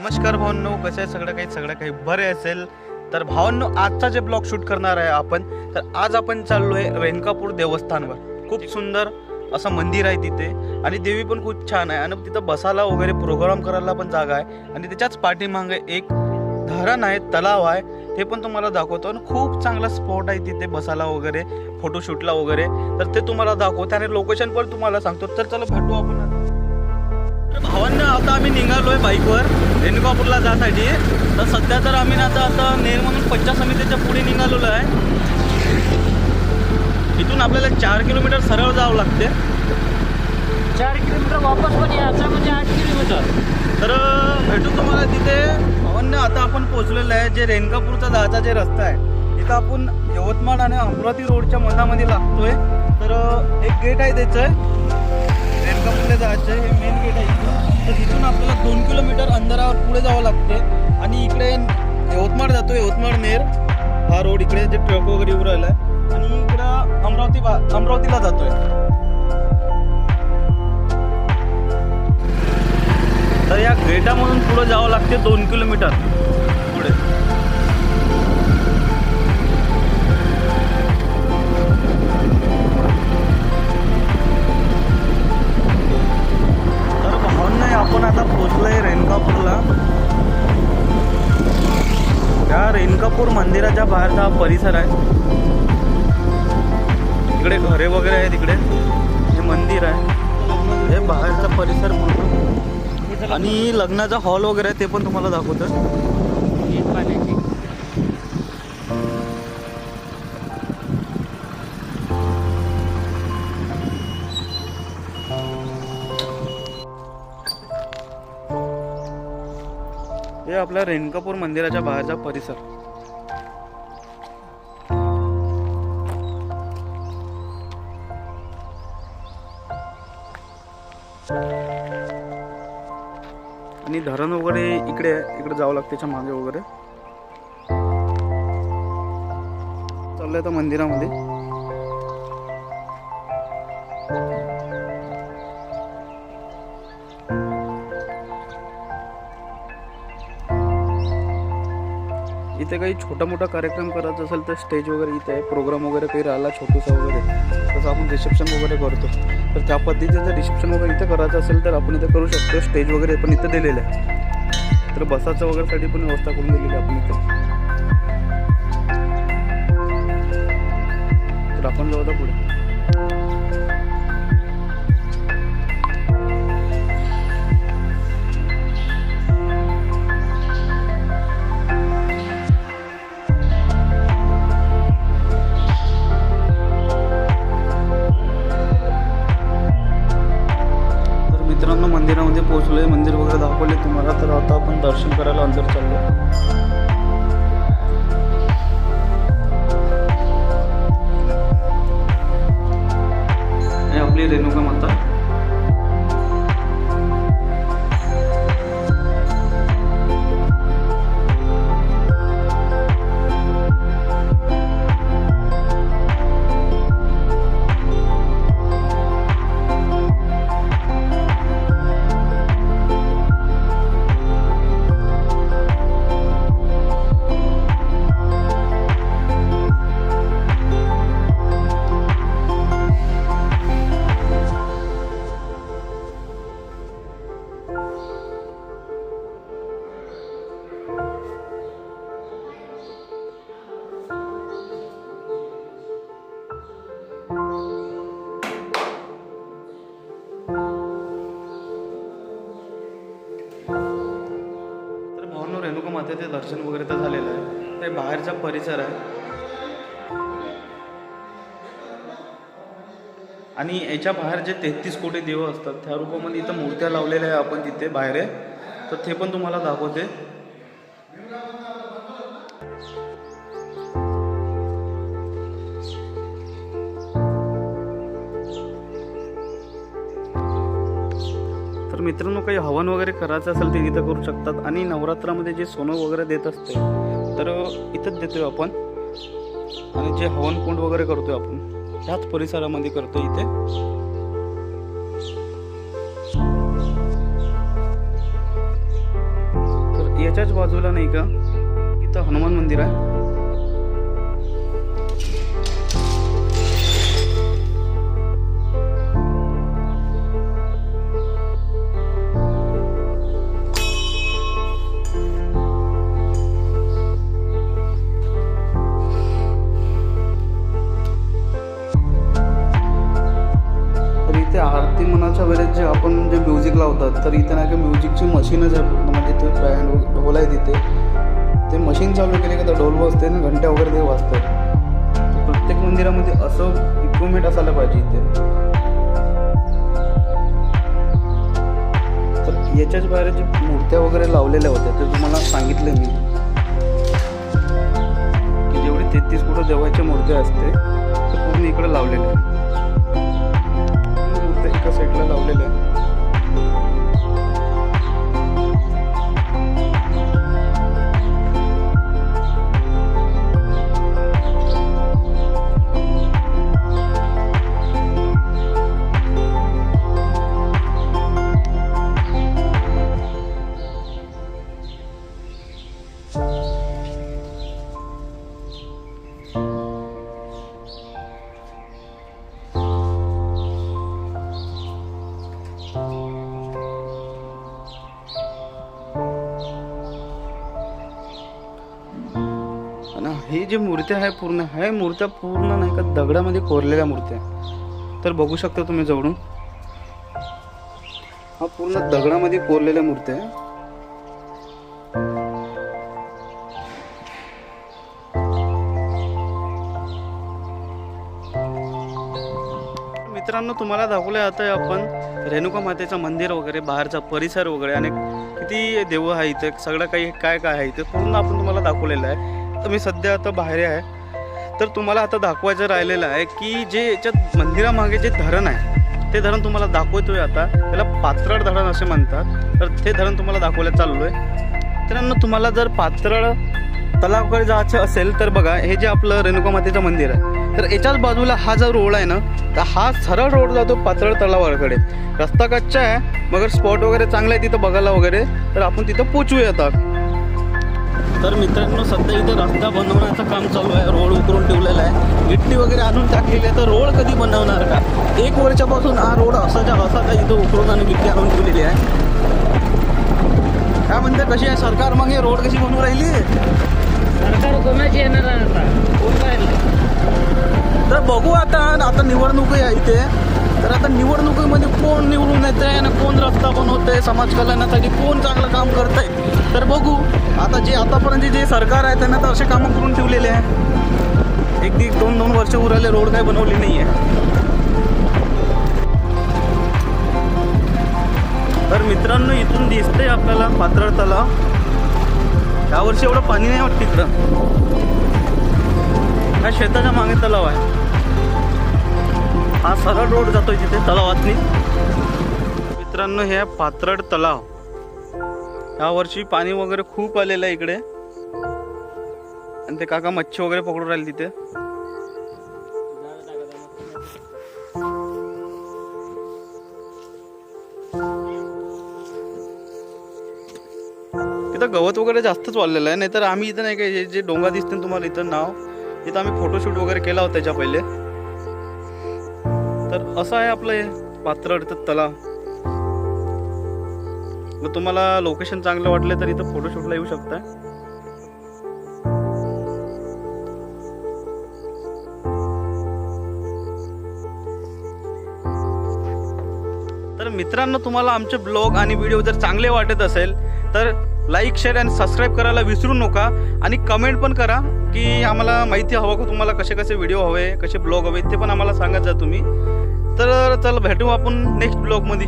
नमस्कार भावांनो कसं आहे सगळं काही? सगळं काही बरे असेल. तर भावांनो आजचा जे ब्लॉग शूट करणार आहे आपण तर आज आपण चाललोय रेणकापूर देवस्थानवर. खूप सुंदर असं मंदिर आहे तिथे. आणि देवी पण खूप छान आहे. आणि तिथं बसायला वगैरे प्रोग्राम करायला पण जागा आहे. आणि त्याच्याच पाठीमागे एक धरण आहे तलाव आहे. ते पण तुम्हाला दाखवतो. आणि खूप चांगला स्पॉट आहे तिथे बसायला वगैरे फोटोशूटला वगैरे. तर ते तुम्हाला दाखवतो. आणि लोकेशन पण तुम्हाला सांगतो. तर चला भेटू आपण आता. भावांना आता आम्ही निघालोय बाईकवर रेणुकापूरला जासाठी. तर सध्या तर आम्ही आता आता म्हणून पंचायत समितीच्या पुढे निघालेलो आहे. इथून आपल्याला चार किलोमीटर सरळ जावं लागते. चार किलोमीटर वापस पण यायचं म्हणजे आठ किलोमीटर. तर भेटू तुम्हाला तिथे. भावांना आता आपण पोहोचलेलो आहे जे रेणकापूरचा जायचा जे रस्ता आहे इथं आपण यवतमाळ आणि अमरावती रोडच्या मधामध्ये लागतोय. तर एक गेट आहे त्याचं. रेणकापूरला जायचं आहे हे मेन गेट आहे. आपल्याला दोन किलोमीटर अंतरावर पुढे जावं लागते. आणि इकडे यवतमाळ जातो यवतमाळ नेर हा रोड इकडे जे ट्रक वगैरे येऊ राहिला आहे आणि इकडं अमरावती अमरावतीला जातोय. तर या गेटामधून पुढे जावं लागते दोन किलोमीटर. पोचलोय या रेणकापूर मंदिराच्या बाहेरचा हा परिसर आहे. इकडे घरे वगैरे आहेत इकडे. हे मंदिर आहे. हे बाहेरचा परिसर पूर्ण आणि लग्नाचा हॉल वगैरे आहे ते पण तुम्हाला दाखवतं म्हणजे आपल्या रेणकापूर मंदिराच्या बाहेरचा परिसर. आणि धरण वगैरे इकडे इकडे जावं लागतं त्याच्यामागे वगैरे. चाललंय आता मंदिरामध्ये. इथे काही छोटा मोठा कार्यक्रम करायचा असेल तर स्टेज वगैरे इथे आहे. प्रोग्राम वगैरे काही राहिला छोटूसा वगैरे. तसं आपण रिसेप्शन वगैरे करतो. तर त्या पद्धतीचं जर रिसेप्शन वगैरे इथे करायचं असेल तर आपण इथे करू शकतो. स्टेज वगैरे पण इथं दिलेलं आहे. तर बसाचं वगैरेसाठी पण व्यवस्था करून दिलेली आहे आपण इथे. तर आपण जाऊ पुढे. दर्शन करायला अंदर चाललो. रेणुका दर्शन वगैरे तर झालेलं आहे. ते बाहेरचा परिसर आहे. आणि याच्या बाहेर जे तेहतीस कोटी देव असतात त्या रूपामध्ये इथं मूर्त्या लावलेल्या आहे आपण तिथे बाहेर. आहे तर ते पण तुम्हाला दाखवते. मित्रांनो काही हवन वगैरे करायचं असेल ते इथं करू शकतात. आणि नवरात्रामध्ये जे सोनं वगैरे देत असते तर इथंच देतोय आपण. आणि जे हवन कुंड वगैरे करतोय आपण ह्याच परिसरामध्ये करतोय इथे. तर याच्याच बाजूला नाही का इथं हनुमान मंदिर आहे. आपण जे म्युझिक लावतात तर इथे नाही का म्युझिकची मशीनच आहे. पूर्ण म्हणजे ते बँड ढोल आहे तिथे. ते मशीन चालू केले का तर ढोल वाजते ना घंट्या वगैरे ते वाजतात. प्रत्येक मंदिरामध्ये असं इक्विपमेंट असायला पाहिजे इथे. तर याच्याच बाहेर जे मूर्त्या वगैरे लावलेल्या होत्या ते तुम्हाला सांगितलं मी. की जेवढी तेहतीस कुठं देवाच्या मूर्त्या असते ते पूर्ण इकडे लावलेल्या आहेत. जी मूर्त्या आहे पूर्ण ह्या मूर्त्या पूर्ण नाही का दगडामध्ये कोरलेल्या मूर्त्या तर बघू शकता तुम्ही जवळून. हा पूर्ण दगडामध्ये कोरलेल्या मूर्त्या आहे. मित्रांनो तुम्हाला दाखवलं आता आपण रेणुका मातेचं मंदिर वगैरे बाहेरचा परिसर वगैरे आणि किती देव आहे इथे सगळं काही काय काय आहे इथे पूर्ण आपण तुम्हाला दाखवलेलं आहे. तर मी सध्या आता बाहेर आहे. तर तुम्हाला आता दाखवायचं राहिलेलं आहे की जे याच्यात मंदिरामागे जे धरण आहे ते धरण तुम्हाला दाखवतोय आता. त्याला पात्रळ धरण असे म्हणतात. तर ते धरण तुम्हाला दाखवायला चाललो आहे मित्रांनो तुम्हाला जर पात्रळ तलावकडे जायचं असेल तर बघा हे जे आपलं रेणुका मातेचं मंदिर आहे. तर याच्याच बाजूला हा जो रोड आहे ना तर हा सरळ रोड जातो पातळ तलावाकडे. रस्ता कच्चा आहे मगर स्पॉट वगैरे चांगला आहे तिथं बघायला वगैरे. तर आपण तिथं पोचूया आता. तर मित्रांनो सध्या इथे रस्ता बनवण्याचं काम चालू आहे. रोड उकरून ठेवलेला आहे. गिट्टी वगैरे आणून टाकलेली आहे. तर रोड कधी बनवणार का? एक वर्षापासून हा रोड असाच्या असा का इथं उकरून आणि गिट्टी आणून ठेवलेली आहे. काय म्हणते कशी आहे सरकार? मग हे रोड कशी बनवून राहिली? सरकार कोणाची येणार आता? तर बघू आता आता निवडणूक आहे इथे. तर आता निवडणुकीमध्ये कोण निवडून येत आहे आणि कोण रस्ता बनवत आहे समाज कल्याणासाठी कोण चांगलं काम करत आहे तर बघू. आता जे आतापर्यंत जे सरकार आहे त्यांना तर असे कामं करून ठेवलेले आहे. एक दीड दोन दोन वर्ष उराले रोड काही बनवली नाही आहे तर मित्रांनो इथून दिसतंय आपल्याला पात्रळ तलाव. यावर्षी एवढं पाणी नाही वाटत तिकडं हा शेताच्या मागे तलाव आहे. हा सरळ रोड जातोय तिथे तलावातनी. मित्रांनो हे आहे पात्रड तलाव. या वर्षी पाणी वगैरे खूप आलेलं आहे इकडे. आणि ते काका मच्छी वगैरे पकडून राहिले तिथे. इथं गवत वगैरे जास्तच वाढलेलं आहे. नाहीतर आम्ही इथं नाही का हे जे डोंगा दिसते तुम्हाला इथं नाव इथं आम्ही फोटोशूट वगैरे केला होता त्याच्या पहिले. तर असं आहे आपलं हे पात्रड तलाव. जर तुम्हाला लोकेशन चांगलं वाटलं तर इथं फोटोशूटला येऊ शकता. तर मित्रांनो तुम्हाला आमचे ब्लॉग आणि व्हिडिओ जर चांगले वाटत असेल तर लाईक शेअर आणि सबस्क्राईब करायला विसरू नका आणि कमेंट पण करा की आम्हाला माहिती हवं का तुम्हाला कसे कसे व्हिडिओ हवे कसे ब्लॉग हवे ते पण आम्हाला सांगत जा तुम्ही. तर चल भेटू आपण नेक्स्ट ब्लॉगमध्ये